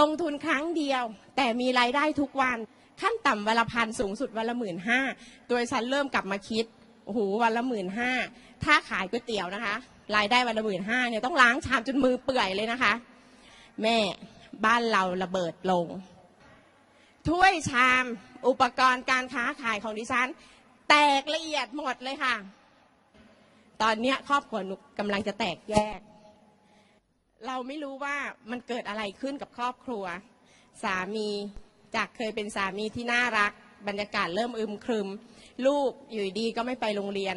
ลงทุนครั้งเดียว แต่มีรายได้ทุกวัน ขั้นต่ำวันละพันสูงสุดวันละหมื่นห้าโดยฉันเริ่มกลับมาคิดโอ้โหวันละหมื่นห้าถ้าขายก๋วยเตี๋ยวนะคะ รายได้วันละหมื่นห้าเนี่ยต้องล้างชามจนมือเปื่อยเลยนะคะ แม่บ้านเราระเบิดลง ถ้วยชามอุปกรณ์การค้าขายของดิฉัน แตกละเอียดหมดเลยค่ะ ตอนนี้ครอบครัวหนูกำลังจะแตกแยก เราไม่รู้ว่ามันเกิดอะไรขึ้นกับครอบครัว สามีจากเคยเป็นสามีที่น่ารัก บรรยากาศเริ่มอึมครึม ลูกอยู่ดีก็ไม่ไปโรงเรียน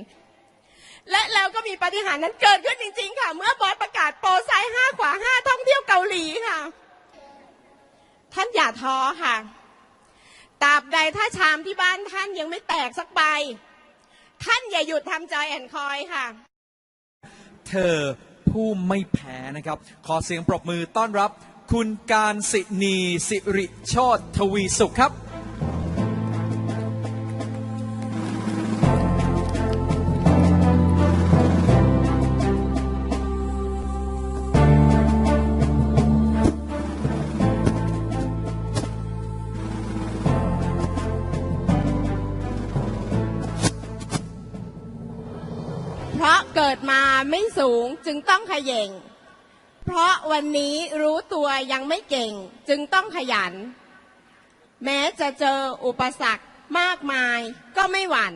และแล้วก็มีปาฏิหารย์นั้นเกิดขึ้นจริง ๆ ค่ะ เมื่อบอสประกาศโปรไซส์ห้าขวาห้าท่องเที่ยวเกาหลีค่ะ ท่านอย่าท้อค่ะตราบใดถ้าชามที่บ้านท่านยังไม่แตกสักใบ ท่านอย่าหยุดทำจอยแอนคอยค่ะ เธอ ผู้ไม่แพ้นะครับ ขอเสียงปรบมือต้อนรับ คุณการสินีสิริโชตทวีสุขครับ ไม่สูงจึงต้องขย่ง เพราะวันนี้รู้ตัวยังไม่เก่งจึงต้องขยัน แม้จะเจออุปสรรคมากมายก็ไม่หวั่น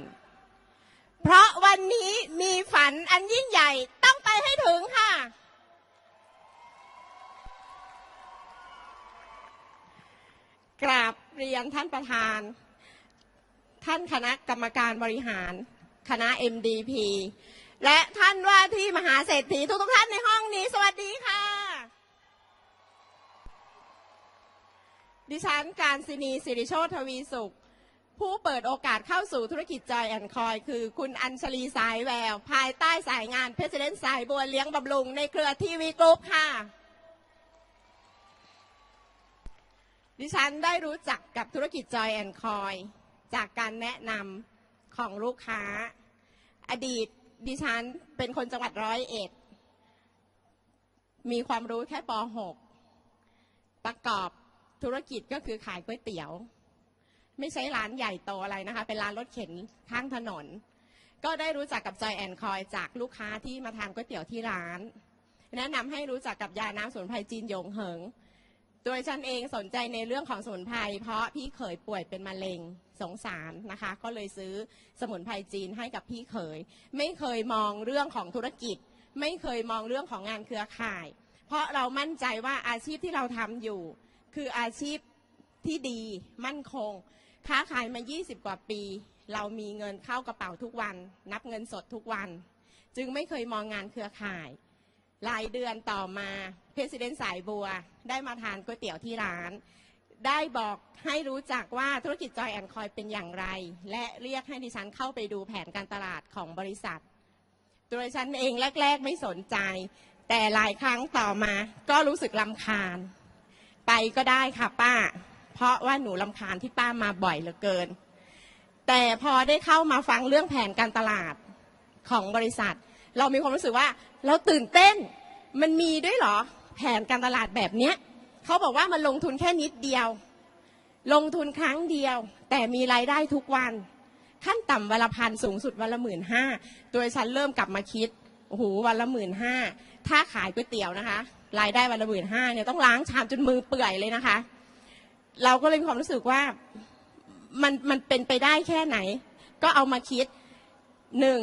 เพราะวันนี้มีฝันอันยิ่งใหญ่ต้องไปให้ถึงค่ะ กราบเรียนท่านประธาน ท่านคณะกรรมการบริหาร คณะ MDP และท่านว่าที่มหาเศรษฐีทุกทุกท่านในห้องนี้ สวัสดีค่ะ ดิฉันการศินีสิริโชตทวีสุข ผู้เปิดโอกาสเข้าสู่ธุรกิจจอยแอนคอย คือคุณอัญชลีสายแวว ภายใต้สายงานเพรสเดนสายบัวเลี้ยงบำรุงในเครือทีวีกรุ๊ปค่ะดิฉันได้รู้จักกับธุรกิจจอยแอนคอย จากการแนะนำของลูกค้า อดีต ดิฉันเป็นคนจังหวัดร้อยเอ็ด มีความรู้แค่ป .6 ประกอบธุรกิจก็คือขายก๋วยเตี๋ยว ไม่ใช่ร้านใหญ่โตอะไรนะคะ เป็นร้านรถเข็นข้างถนน ก็ได้รู้จักกับจอยแอนคอยจากลูกค้าที่มาทานก๋วยเตี๋ยวที่ร้าน แนะนำให้รู้จักกับยาน้ำสมุนไพรจีนหยงเหิง โดยฉันเองสนใจในเรื่องของสมุนไพรเพราะพี่เขยป่วยเป็นมะเร็ง สงสารนะคะ ก็เลยซื้อสมุนไพรจีนให้กับพี่เขย ไม่เคยมองเรื่องของธุรกิจ ไม่เคยมองเรื่องของงานเครือข่าย เพราะเรามั่นใจว่าอาชีพที่เราทำอยู่ คืออาชีพที่ดีมั่นคง ค้าขายมา 20 กว่าปี เรามีเงินเข้ากระเป๋าทุกวัน นับเงินสดทุกวัน จึงไม่เคยมองงานเครือข่ายรายเดือนต่อมาเพรสิดเนสายบัว ได้มาทานก๋วยเตี๋ยวที่ร้าน ได้บอกให้รู้จักว่าธุรกิจจอยแอนคอยเป็นอย่างไร และเรียกให้ดิฉันเข้าไปดูแผนการตลาดของบริษัทโดยฉันเองแรก ๆ ไม่สนใจ แต่หลายครั้งต่อมาก็รู้สึกลำคาญ ไปก็ได้ค่ะป้า เพราะว่าหนูลำคาญที่ป้ามาบ่อยเหลือเกิน แต่พอได้เข้ามาฟังเรื่องแผนการตลาดของบริษัท เรามีความรู้สึกว่าเราตื่นเต้น มันมีด้วยเหรอ แผนการตลาดแบบเนี้ย เขาบอกว่ามันลงทุนแค่นิดเดียว ลงทุนครั้งเดียว แต่มีรายได้ทุกวัน ขั้นต่ำวันละพันสูงสุดวันละหมื่นห้าโดยฉันเริ่มกลับมาคิดโอ้โหวันละหมื่นห้าถ้าขายก๋วยเตี๋ยวนะคะ รายได้วันละหมื่นห้าเนี่ยต้องล้างชามจนมือเปื่อยเลยนะคะ เราก็เลยมีความรู้สึกว่ามันมันเป็นไปได้แค่ไหน ก็เอามาคิดหนึ่ง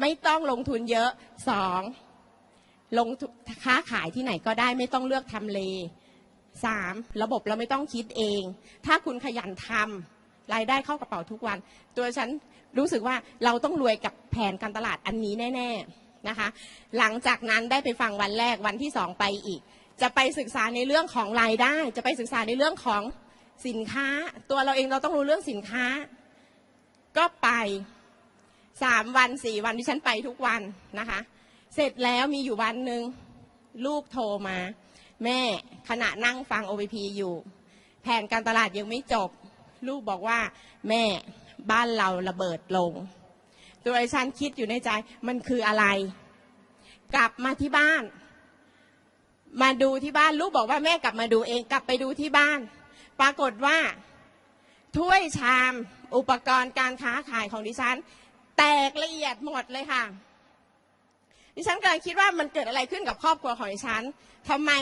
ไม่ต้องลงทุนเยอะสอง ลงทุนค้าขายที่ไหนก็ได้ไม่ต้องเลือกทำเลสามระบบเราไม่ต้องคิดเอง ถ้าคุณขยันทำรายได้เข้ากระเป๋าทุกวัน ตัวฉันรู้สึกว่าเราต้องรวยกับแผนการตลาดอันนี้แน่ ๆนะคะ หลังจากนั้นได้ไปฟังวันแรกวันที่สองไปอีก จะไปศึกษาในเรื่องของรายได้ จะไปศึกษาในเรื่องของสินค้า ตัวเราเองเราต้องรู้เรื่องสินค้า ก็ไปสามวันสี่วันที่ฉันไปทุกวันนะคะ เสร็จแล้วมีอยู่วันหนึ่งลูกโทรมา แม่ขณะนั่งฟัง OVP อยู่ แผนการตลาดยังไม่จบ ลูกบอกว่า แม่บ้านเราระเบิดลงโดยฉันคิดอยู่ในใจมันคืออะไร กลับมาที่บ้าน มาดูที่บ้านลูกบอกว่าแม่กลับมาดูเองกลับไปดูที่บ้าน ปรากฏว่า ถ้วยชาม อุปกรณ์การค้าขายของดิฉัน แตกละเอียดหมดเลยค่ะ ดิฉันกำลังคิดว่ามันเกิดอะไรขึ้นกับครอบครัวของดิฉันทำไม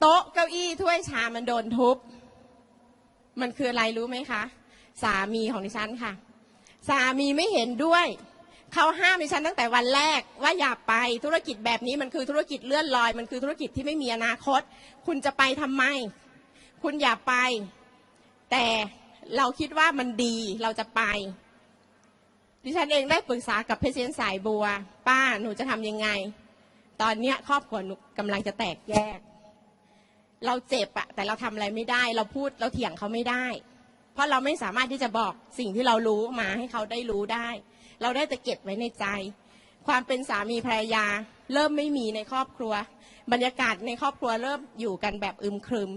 โต๊ะเก้าอี้ถ้วยชามมันโดนทุบ มันคืออะไรรู้ไหมคะ สามีของดิฉันค่ะ สามีไม่เห็นด้วย เขาห้ามดิฉันตั้งแต่วันแรกว่าอย่าไปธุรกิจแบบนี้มันคือธุรกิจเลื่อนลอย มันคือธุรกิจที่ไม่มีอนาคต คุณจะไปทำไม คุณอย่าไป แต่เราคิดว่ามันดีเราจะไป ดิฉันเองได้ปรึกษากับเพชรสายบัว ป้าหนูจะทำยังไง ตอนเนี้ยครอบครัวหนูกำลังจะแตกแยก เราเจ็บอะแต่เราทำอะไรไม่ได้ เราพูดเราเถียงเขาไม่ได้ เพราะเราไม่สามารถที่จะบอกสิ่งที่เรารู้มาให้เขาได้รู้ได้ เราได้แต่เก็บไว้ในใจ ความเป็นสามีภรรยา เริ่มไม่มีในครอบครัว บรรยากาศในครอบครัวเริ่มอยู่กันแบบอึมครึม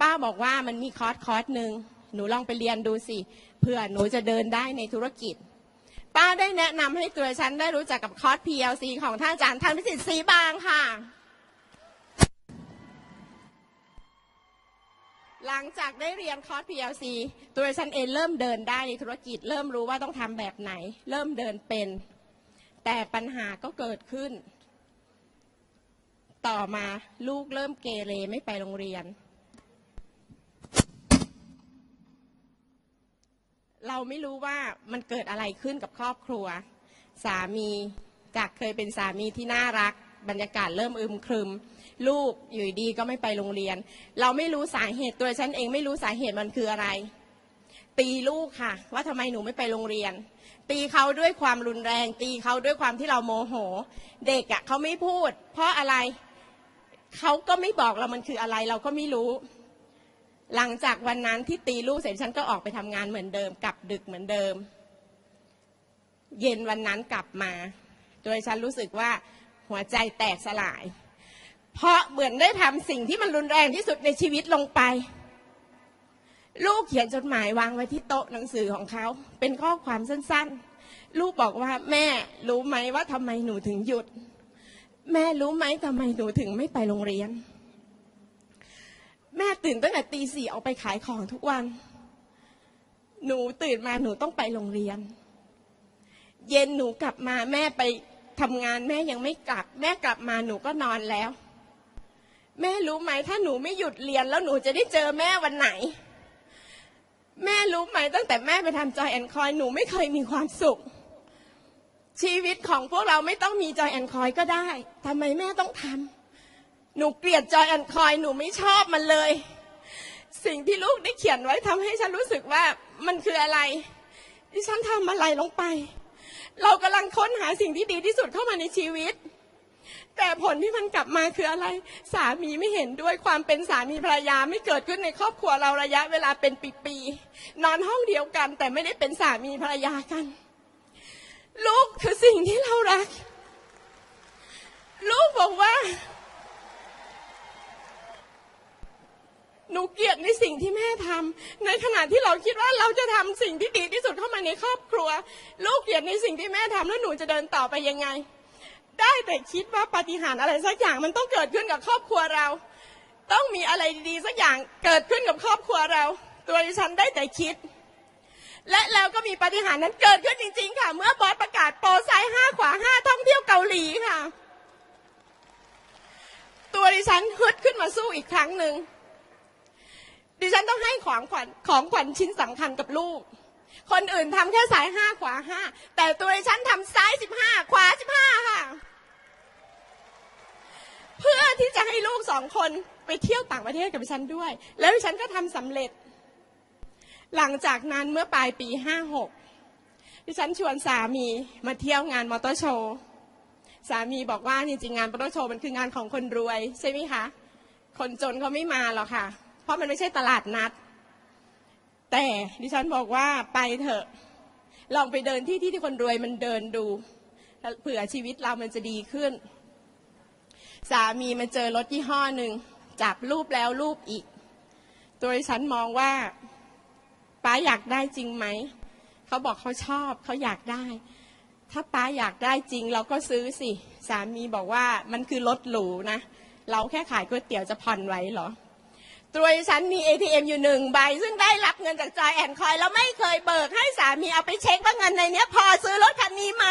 ป้าบอกว่ามันมีคอร์สคอร์สหนึ่ง หนูลองไปเรียนดูสิเผื่อหนูจะเดินได้ในธุรกิจ ป้าได้แนะนำให้ตัวฉันได้รู้จักกับคอร์ส PLC ของท่านอาจารย์ท่านพิสิทธิ์ศรีบางค่ะ หลังจากได้เรียนคอร์ส PLC ตัวฉันเองเริ่มเดินได้ในธุรกิจ เริ่มรู้ว่าต้องทำแบบไหน เริ่มเดินเป็น แต่ปัญหาก็เกิดขึ้น ต่อมาลูกเริ่มเกเรไม่ไปโรงเรียน เราไม่รู้ว่ามันเกิดอะไรขึ้นกับครอบครัว สามีจากเคยเป็นสามีที่น่ารัก บรรยากาศเริ่มอึมครึม ลูกอยู่ดีก็ไม่ไปโรงเรียน เราไม่รู้สาเหตุตัวฉันเองไม่รู้สาเหตุมันคืออะไร ตีลูกค่ะ ว่าทำไมหนูไม่ไปโรงเรียน ตีเขาด้วยความรุนแรง ตีเขาด้วยความที่เราโมโห เด็กอะ่ะเขาไม่พูด เพราะอะไรเขาก็ไม่บอกเรามันคืออะไร เราก็ไม่รู้ หลังจากวันนั้นที่ตีลูกเสร็จฉันก็ออกไปทำงานเหมือนเดิม กลับดึกเหมือนเดิม เย็นวันนั้นกลับมา โดยฉันรู้สึกว่าหัวใจแตกสลาย เพราะเหมือนได้ทำสิ่งที่มันรุนแรงที่สุดในชีวิตลงไป ลูกเขียนจดหมายวางไว้ที่โต๊ะหนังสือของเขา เป็นข้อความสั้นๆ ลูกบอกว่าแม่รู้ไหมว่าทำไมหนูถึงหยุด แม่รู้ไหมทำไมหนูถึงไม่ไปโรงเรียน แม่ตื่นตั้งแต่ตีสี่ออกไปขายของทุกวัน หนูตื่นมาหนูต้องไปโรงเรียน เย็นหนูกลับมาแม่ไปทำงานแม่ยังไม่กลับ แม่กลับมาหนูก็นอนแล้ว แม่รู้ไหมถ้าหนูไม่หยุดเรียนแล้วหนูจะได้เจอแม่วันไหน แม่รู้ไหมตั้งแต่แม่ไปทำจอยแอนคอยหนูไม่เคยมีความสุข ชีวิตของพวกเราไม่ต้องมีจอยแอนคอยก็ได้ทำไมแม่ต้องทำ หนูเกลียดจอยแอนคอยหนูไม่ชอบมันเลย สิ่งที่ลูกได้เขียนไว้ทำให้ฉันรู้สึกว่ามันคืออะไรที่ฉันทำอะไรลงไป เรากำลังค้นหาสิ่งที่ดีที่สุดเข้ามาในชีวิต แต่ผลที่มันกลับมาคืออะไร สามีไม่เห็นด้วยความเป็นสามีภรรยาไม่เกิดขึ้นในครอบครัวเราระยะเวลาเป็นปีๆนอนห้องเดียวกัน แต่ไม่ได้เป็นสามีภรรยากัน ลูกคือสิ่งที่เรารักลูกบอกว่า ห นูเกลียดในสิ่งที่แม่ทำในขณะที่เราคิดว่าเราจะทำสิ่งที่ดีที่สุดเข้ามาในครอบครัว ลูกเกลียดในสิ่งที่แม่ทำแล้วหนูจะเดินต่อไปยังไง ได้แต่คิดว่าปาฏิหาริย์อะไรสักอย่างมันต้องเกิดขึ้นกับครอบครัวเรา ต้องมีอะไรดีๆสักอย่างเกิดขึ้นกับครอบครัวเรา ตัวดิฉันได้แต่คิด และแล้วก็มีปาฏิหาริย์นั้นเกิดขึ้นจริง ๆ ค่ะ เมื่อบอสประกาศโปรไซด์ห้าขวาห้าท่องเที่ยวเกาหลีค่ะ ตัวดิฉันฮึดขึ้นมาสู้อีกครั้งหนึ่ง ดิฉันต้องให้ของขวัญของขวัญชิ้นสำคัญกับลูก คนอื่นทำแค่สายห้าขวาห้าแต่ตัวดิฉันทำซ้ายสิบห้าขวาสิบห้าค่ะ เพื่อที่จะให้ลูกสองคนไปเที่ยวต่างประเทศกับดิฉันด้วย แล้วดิฉันก็ทำสำเร็จ หลังจากนั้นเมื่อปลายปีห้าหกดิฉันชวนสามีมาเที่ยวงานมอเตอร์โชว์ สามีบอกว่าจริงๆงานมอเตอร์โชว์มันคืองานของคนรวยใช่ไหมคะ คนจนเขาไม่มาหรอกค่ะ เพราะมันไม่ใช่ตลาดนัด แต่ดิฉันบอกว่าไปเถอะ ลองไปเดินที่ที่ที่คนรวยมันเดินดูเผื่อชีวิตเรามันจะดีขึ้น สามีมาเจอรถยี่ห้อหนึ่งจับรูปแล้วรูปอีก ตัวดิฉันมองว่าป้าอยากได้จริงไหม เขาบอกเขาชอบเขาอยากได้ ถ้าป้าอยากได้จริง เราก็ซื้อสิ สามีบอกว่ามันคือรถหรูนะ เราแค่ขายก๋วยเตี๋ยวจะผ่อนไหวเหรอ ตัวดิฉันมี ATM อยู่หนึ่งใบ ซึ่งได้รับเงินจากจอยแอนคอย แล้วไม่เคยเบิกให้สามีเอาไปเช็คว่าเงินในเนี้ย พอซื้อรถคันนี้ไหม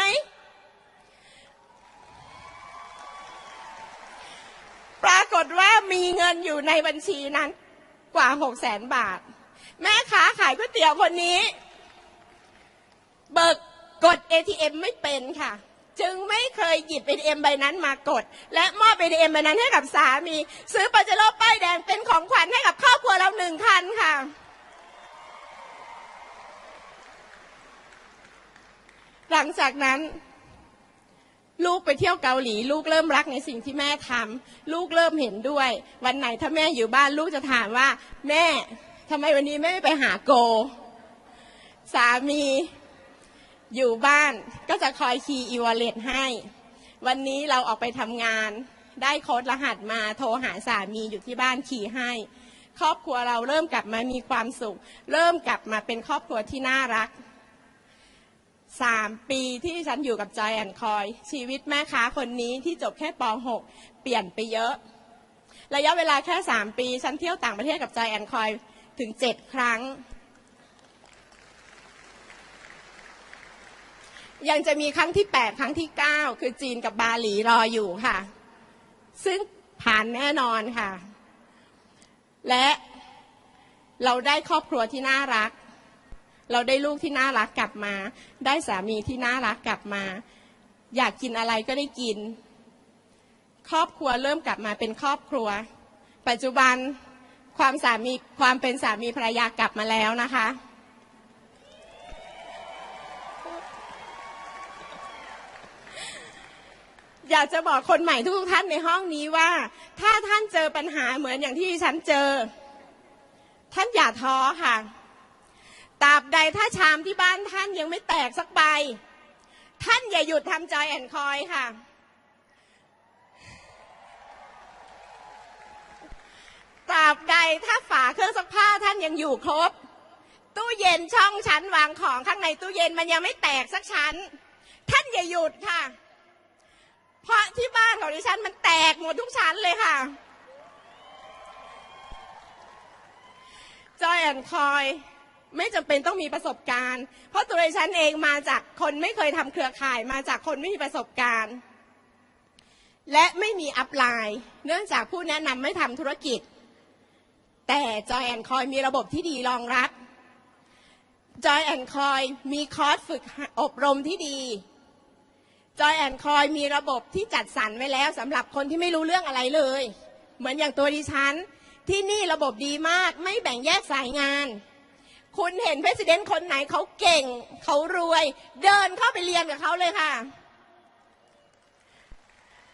ปรากฏว่ามีเงินอยู่ในบัญชีนั้น กว่าหกแสนบาท แม่ค้าขายก๋วยเตี๋ยวคนนี้ เบิกกด ATM ไม่เป็นค่ะ จึงไม่เคยหยิบ ATM ใบนั้นมากด และมอบ ATM ใบนั้นให้กับสามี ซื้อปาเจโร่ป้ายแดงเป็นของขวัญให้กับครอบครัวเราหนึ่งคันค่ะ หลังจากนั้น ลูกไปเที่ยวเกาหลี ลูกเริ่มรักในสิ่งที่แม่ทำลูกเริ่มเห็นด้วย วันไหนถ้าแม่อยู่บ้านลูกจะถามว่า แม่ทำไมวันนี้แม่ไม่ไปหาโก สามี อยู่บ้านก็จะคอยคีย์อีวอลเล็ตให้ วันนี้เราออกไปทำงาน ได้โค้ดรหัสมาโทรหาสามีอยู่ที่บ้านคีย์ให้ ครอบครัวเราเริ่มกลับมามีความสุข เริ่มกลับมาเป็นครอบครัวที่น่ารักสามปีที่ฉันอยู่กับจอยแอนคอย ชีวิตแม่ค้าคนนี้ที่จบแค่ป .6 เปลี่ยนไปเยอะ ระยะเวลาแค่สามปี ฉันเที่ยวต่างประเทศกับจอยแอนคอยถึงเจ็ดครั้ง ยังจะมีครั้งที่ 8 ครั้งที่ 9 คือจีนกับบาหลีรออยู่ค่ะ ซึ่งผ่านแน่นอนค่ะ และเราได้ครอบครัวที่น่ารัก เราได้ลูกที่น่ารักกลับมา ได้สามีที่น่ารักกลับมา อยากกินอะไรก็ได้กิน ครอบครัวเริ่มกลับมาเป็นครอบครัว ปัจจุบันความสามีความเป็นสามีภรรยากลับมาแล้วนะคะ อยากจะบอกคนใหม่ทุกท่านในห้องนี้ว่า ถ้าท่านเจอปัญหาเหมือนอย่างที่ฉันเจอ ท่านอย่าท้อค่ะตราบใดถ้าชามที่บ้านท่านยังไม่แตกสักใบ ท่านอย่าหยุดทำจอยแอนคอยค่ะ ตราบใดถ้าฝาเครื่องซักผ้าท่านยังอยู่ครบ ตู้เย็นช่องชั้นวางของข้างในตู้เย็นมันยังไม่แตกสักชั้น ท่านอย่าหยุดค่ะ เพราะที่บ้านของดิฉันมันแตกหมดทุกชั้นเลยค่ะจอยแอนคอยไม่จำเป็นต้องมีประสบการณ์ เพราะตัวดิฉันเองมาจากคนไม่เคยทำเครือข่าย มาจากคนไม่มีประสบการณ์ และไม่มีอัพไลน์ เนื่องจากผู้แนะนำไม่ทำธุรกิจ แต่จอยแอนคอยมีระบบที่ดีรองรับจอยแอนคอยมีคอร์สฝึกอบรมที่ดี จอยแอนคอยมีระบบที่จัดสรรไว้แล้วสำหรับคนที่ไม่รู้เรื่องอะไรเลย เหมือนอย่างตัวดิฉัน ที่นี่ระบบดีมากไม่แบ่งแยกสายงาน คุณเห็นเพรสิดเนนคนไหนเขาเก่ง เขารวย เดินเข้าไปเรียนกับเขาเลยค่ะ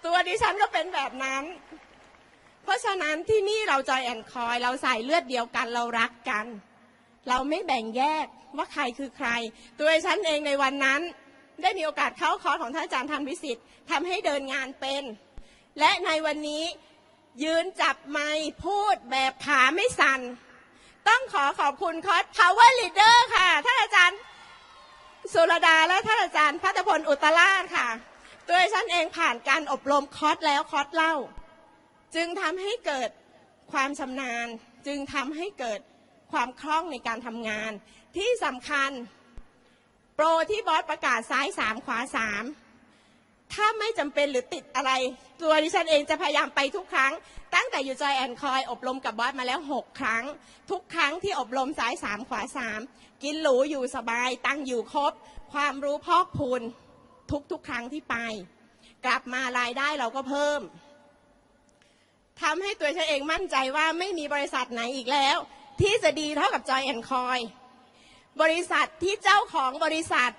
ตัวดิฉันก็เป็นแบบนั้น เพราะฉะนั้นที่นี่เราจอยแอนคอย เราใส่เลือดเดียวกันเรารักกัน เราไม่แบ่งแยกว่าใครคือใคร ตัวดิฉันเองในวันนั้น ได้มีโอกาสเข้าคอร์สของท่านอาจารย์ธรรมวิสิทธิ์ทำให้เดินงานเป็น และในวันนี้ยืนจับไมค์พูดแบบขาไม่สัน่น ต้องขอขอบคุณคอร์ส Power Leader ค่ะ ท่านอาจารย์สุรดาและท่านอาจารย์พัฒพลอุตราค่ะตัวฉันเองผ่านการอบรมคอร์สแล้วคอร์สเล่า จึงทำให้เกิดความชำนาญ จึงทำให้เกิดความคล่องในการทำงานที่สำคัญ โปรที่บอสประกาศซ้ายสามขวาสามถ้าไม่จำเป็นหรือติดอะไร ตัวดิฉันเองจะพยายามไปทุกครั้ง ตั้งแต่อยู่จอยแอนคอย อบรมกับบอสมาแล้ว 6 ครั้ง ทุกครั้งที่อบรมซ้ายสามขวาสามกินหรูอยู่สบาย ตั้งอยู่ครบ ความรู้พอกพูน ทุกทุกครั้งที่ไป กลับมารายได้เราก็เพิ่มทำให้ตัวฉันเองมั่นใจว่าไม่มีบริษัทไหนอีกแล้ว ที่จะดีเท่ากับจอยแอนคอย บริษัทที่เจ้าของบริษัท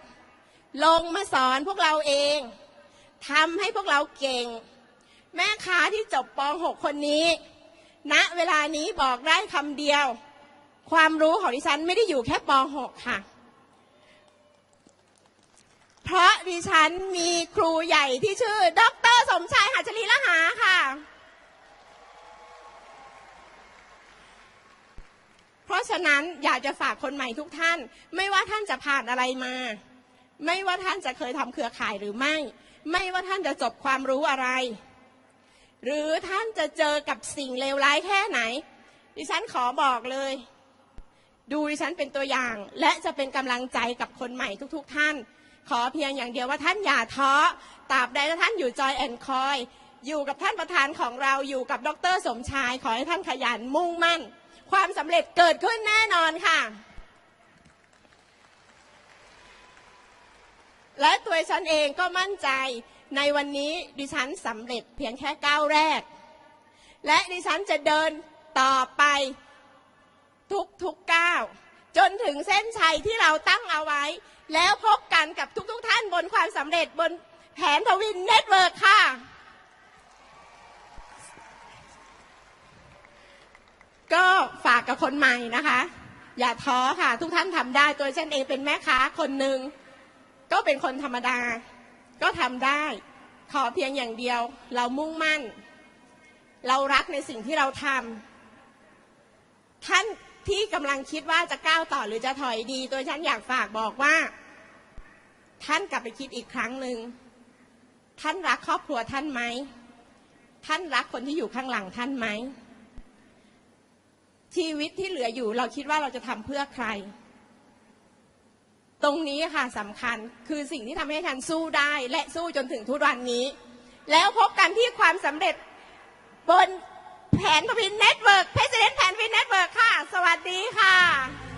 ลงมาสอนพวกเราเองทำให้พวกเราเก่ง แม่ค้าที่จบป .6 คนนี้ณเวลานี้บอกได้คำเดียว ความรู้ของดิฉันไม่ได้อยู่แค่ป .6 ค่ะ เพราะดิฉันมีครูใหญ่ที่ชื่อ ดร สมชายหัชลีละหาค่ะ เพราะฉะนั้นอยากจะฝากคนใหม่ทุกท่าน ไม่ว่าท่านจะผ่านอะไรมา ไม่ว่าท่านจะเคยทำเครือข่ายหรือไม่ ไม่ว่าท่านจะจบความรู้อะไร หรือท่านจะเจอกับสิ่งเลวร้ายแค่ไหน ดิฉันขอบอกเลย ดูดิฉันเป็นตัวอย่าง และจะเป็นกำลังใจกับคนใหม่ทุกๆท่าน ขอเพียงอย่างเดียวว่าท่านอย่าท้อตราบใดถ้าท่านอยู่จอยแอนคอยอยู่กับท่านประธานของเราอยู่กับดรสมชาย ขอให้ท่านขยันมุ่งมั่น ความสำเร็จเกิดขึ้นแน่นอนค่ะ และตัวฉันเองก็มั่นใจในวันนี้ดิฉันสำเร็จเพียงแค่ก้าวแรก และดิฉันจะเดินต่อไปทุกทุกก้าวจนถึงเส้นชัยที่เราตั้งเอาไว้ แล้วพบกันกับทุกๆทท่านบนความสำเร็จบนแผนทวินเน็ตเวิร์กค่ะ ก็ฝากกับคนใหม่นะคะ อย่าท้อค่ะ ทุกท่านทำได้ ตัวฉันเองเป็นแม่ค้าคนหนึ่งก็เป็นคนธรรมดา ก็ทำได้ ขอเพียงอย่างเดียว เรามุ่งมั่น เรารักในสิ่งที่เราทำท่านที่กำลังคิดว่าจะก้าวต่อหรือจะถอยดี ตัวฉันอยากฝากบอกว่า ท่านกลับไปคิดอีกครั้งหนึ่งท่านรักครอบครัวท่านไหม ท่านรักคนที่อยู่ข้างหลังท่านไหม ชีวิตที่เหลืออยู่ เราคิดว่าเราจะทำเพื่อใคร ตรงนี้ค่ะสำคัญคือสิ่งที่ทำให้ท่านสู้ได้ และสู้จนถึงทุกวันนี้ แล้วพบกันที่ความสำเร็จบนแผนพินเน็ตเวิร์กเพรสเดนแผนพินเน็ตเวิร์กค่ะ สวัสดีค่ะ